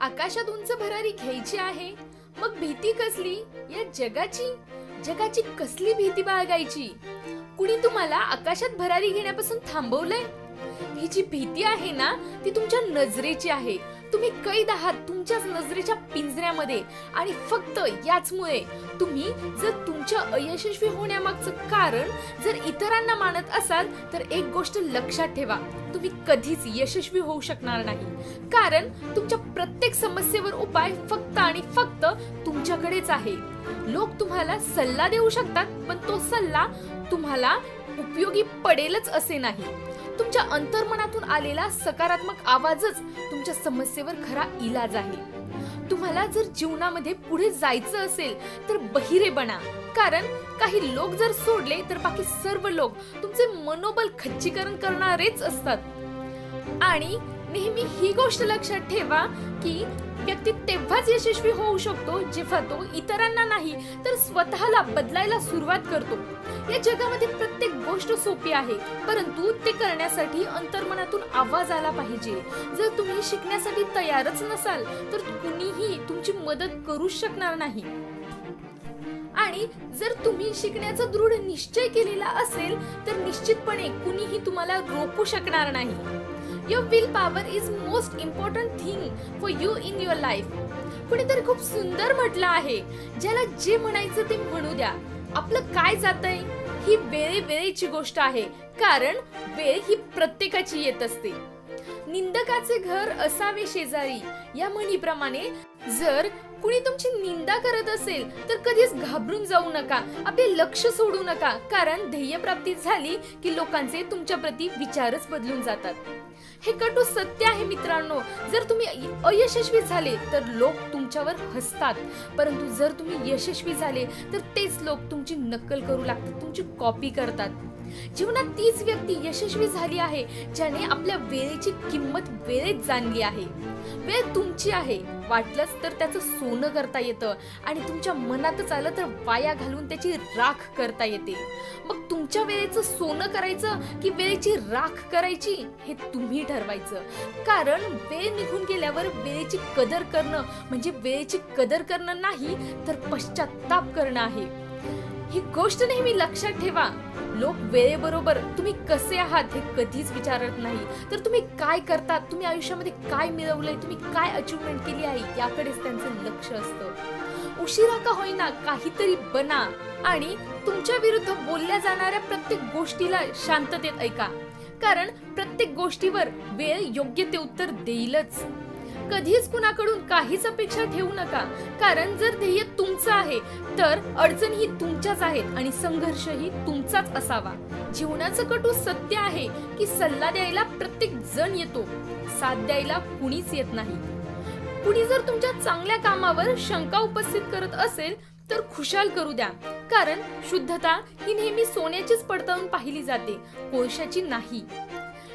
आकाशात उंच भरारी घ्यायची आहे? मग भीती कसली? या जगाची? जगाची कसली भीती बाळगायची? कुणी तुम्हाला आकाशात भरारी घेण्यापासून थांबवलंय? ही जी भीती आहे ना ती तुमच्या नजरेची आहे. तुम्ही कैद आहात तुमच्याच नजरेच्या पिंजऱ्यामध्ये. आणि फक्त याचमुळे तुम्ही जर तुमच्या अयशस्वी होण्यामागचं कारण जर इतरांना मानत असाल तर एक गोष्ट लक्षात ठेवा. तुम्ही कधीच यशस्वी होऊ शकणार नाही. कारण तुमच्या प्रत्येक समस्येवर उपाय फक्त आणि फक्त तुमच्याकडेच आहे. लोक तुम्हाला सल्ला देऊ शकतात पण तो सल्ला तुम्हाला उपयोगी पडेलच असे नाही. तुमच्या अंतर्मनातून आलेला सकारात्मक आवाजच तुमच्या समस्येवर खरा इलाज आहे. तुम्हाला जर जीवनामध्ये पुढे जायचं असेल तर बहिरे बना. कारण काही लोक जर सोडले तर बाकी सर्व लोक तुमचे मनोबल खच्चीकरण करणारेच असतात. आणि नेहमी ही गोष्ट लक्षात ठेवा की व्यक्ती तेव्हाच यशस्वी होऊ शकतो जेव्हा तो इतरांना नाही तर स्वतःला बदलायला सुरुवात करतो. या जगामध्ये प्रत्येक गोष्ट सोपी आहे परंतु ते करण्यासाठी अंतर्मनातून आवाज आला पाहिजे. जर तुम्ही शिकण्यासाठी तयारच नसाल तर कुणीही तुमची मदत करूच शकणार नाही. आणि जर तुम्ही शिकण्याचा दृढ निश्चय केलेला असेल तर निश्चितपणे कुणीही तुम्हाला रोखू शकणार नाही. Your will power is most important thing for you in your life कुणीतरी खूप सुंदर म्हटलं आहे. ज्याला जे म्हणायचं ते म्हणू द्या. आपलं काय जातंय ही वेळे वेळेची गोष्ट आहे. कारण वेळ ही प्रत्येकाची येत असते. निंदकाचे घर असावे शेजारी. या म्हणीप्रमाणे जर कुणी तुमची निंदा करत असेल तर कधीच घाबरून जाऊ नका. आपले लक्ष सोडू नका. कारण ध्येय प्राप्ती झाली की लोकांचे तुमच्या प्रती विचारच बदलून जातात. हे कटू सत्य आहे मित्रांनो. जर तुम्ही अयशस्वी झाले तर लोक तुमच्यावर हसतात. परंतु जर तुम्ही यशस्वी झाले तर तेच लोक तुमची नक्कल करू लागतात तुमची कॉपी करतात. जीवनात तीच व्यक्ती यशस्वी झाली आहे ज्याने आपल्या वेळेची किंमत वेळेत जाणली आहे. वेळ तुमची आहे. वाटलंच तर त्याचं सोनं करता येतं आणि तुमच्या मनातच आलं तर वाया घालून त्याची राख करता येते. मग तुमच्या वेळेचं सोनं करायचं की वेळेची राख करायची हे तुम्ही ठरवायचं. कारण वेळ निघून गेल्यावर वेळेची कदर करणं म्हणजे वेळेची कदर करणं नाही तर पश्चाताप करणं आहे. ही गोष्ट नेहमी लक्षात ठेवा. लोक वेळेबरोबर तुम्ही कसे आहात हे कधीच विचारत नाही. तर तुम्ही काय करतात तुम्ही आयुष्यामध्ये काय मिळवलंय तुम्ही काय अचिव्हमेंट केली आहे याकडेच त्यांचं लक्ष असतं. उशिरा का होईना काहीतरी बना आणि तुमच्या विरुद्ध बोलल्या जाणाऱ्या प्रत्येक गोष्टीला शांततेत ऐका. कारण प्रत्येक गोष्टीवर वेळ योग्य ते उत्तर देईलच. कधीच कुणाकडून काहीच अपेक्षा ठेवू नका. कारण जर ध्येय तुमचं आहे तर अडचण ही तुमच्याच आहेत आणि संघर्षही तुमचाच असावा. जीवनाचं कटू सत्य आहे की सल्ला द्यायला प्रत्येक जण येतो. साथ द्यायला कुणीच येत नाही. कुणी जर तुमच्या चांगल्या कामावर शंका उपस्थित करत असेल तर खुशाल करू द्या. कारण शुद्धता ही नेहमी सोन्याचीच पडताळून पाहिली जाते. कोळशाची नाही.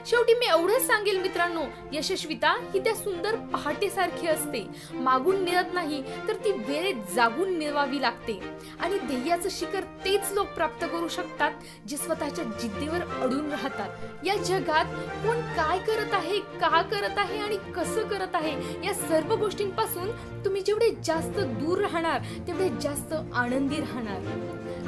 शेवटी मी एवढंच सांगेल मित्रांनो यशस्विता ही त्या सुंदर पहाटेसारखी असते. मागून मिळत नाही तर ती वेळेत जागून मिळवावी लागते. आणि ध्येयाचं शिखर तेच लोक प्राप्त करू शकतात जे स्वतःच्या जिद्दीवर अडून राहतात. या जगात कोण काय करत आहे का करत आहे आणि कसं करत आहे या सर्व गोष्टींपासून तुम्ही जेवढे जास्त दूर राहणार तेवढे जास्त आनंदी राहणार.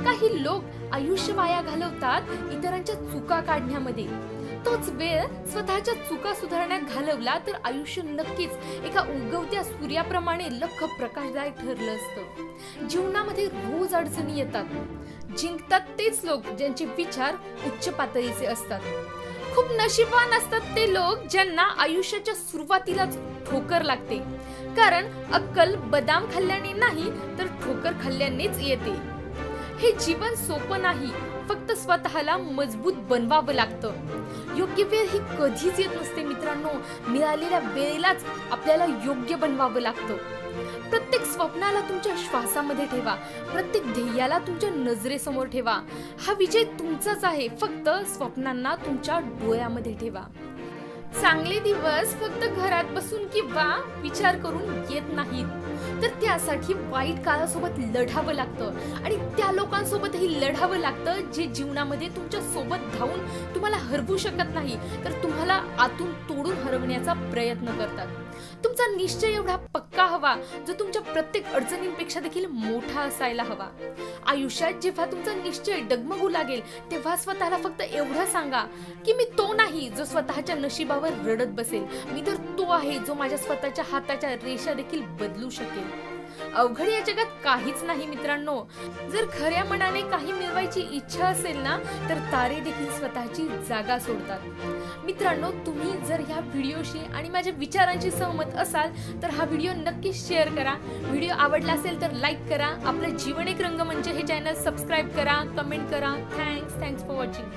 काही लोक आयुष्य वाया घालवतात इतरांच्या चुका काढण्यामध्ये. तोच वेळ स्वतःच्या चुका सुधारण्यात घालवला तर आयुष्य नक्कीच एका उगवत्या सूर्याप्रमाणे लख प्रकाशदायक ठरलं असतं. जीवनामध्ये रोज अडचणी येतात. जिंकतात तेच लोक ज्यांचे विचार उच्च पातळीचे असतात. खूप नशिबान असतात ते लोक ज्यांना आयुष्याच्या सुरुवातीलाच ठोकर लागते. कारण अक्कल बदाम खाल्ल्याने नाही तर ठोकर खाल्ल्यानेच येते. हे जीवन सोपं नाही. फक्त स्वतःला मजबूत बनवावं लागतं. योग्य वेळ ही कधीच येत नसते मित्रांनो. मिळालेल्या वेळेलाच आपल्याला योग्य बनवावं लागतं. प्रत्येक स्वप्नाला तुमच्या श्वासामध्ये ठेवा. प्रत्येक ध्येयाला तुमच्या नजरेसमोर ठेवा. हा विजय तुमचाच आहे. फक्त स्वप्नांना तुमच्या डोळ्यामध्ये ठेवा. चांगले दिवस फक्त घरात बसून किंवा विचार करून येत नाहीत. तर त्यासाठी वाईट काळासोबत लढावं लागतं. आणि त्या लोकांसोबतही लढावं लागतं जे जीवनामध्ये तुमच्यासोबत धावून तुम्हाला हरवू शकत नाही. तर तुम्हाला आतून तोडून हरवण्याचा प्रयत्न करतात. तुमचा निश्चय एवढा पक्का हवा जो तुमच्या प्रत्येक अडचणींपेक्षा देखील मोठा असायला हवा. आयुष्यात जेव्हा तुमचा निश्चय डगमगू लागेल तेव्हा स्वतःला फक्त एवढं सांगा की मी तो नाही जो स्वतःच्या नशिबावर रडत बसेल. मी तर तो आहे जो माझ्या स्वतःच्या हाताच्या रेषा देखील बदलू शकेल. अवघड या जगात काहीच नाही मित्रांनो. जर खऱ्या मनाने काही मिळवायची इच्छा असेल ना तर तारे देखील स्वतःची जागा सोडतात. मित्रांनो तुम्ही जर ह्या व्हिडिओशी आणि माझ्या विचारांशी सहमत असाल तर हा व्हिडिओ नक्की शेअर करा. व्हिडिओ आवडला असेल तर लाईक करा. आपलं जीवन एक रंग म्हणजे हे चॅनल सबस्क्राईब करा कमेंट करा. Thanks thanks for watching.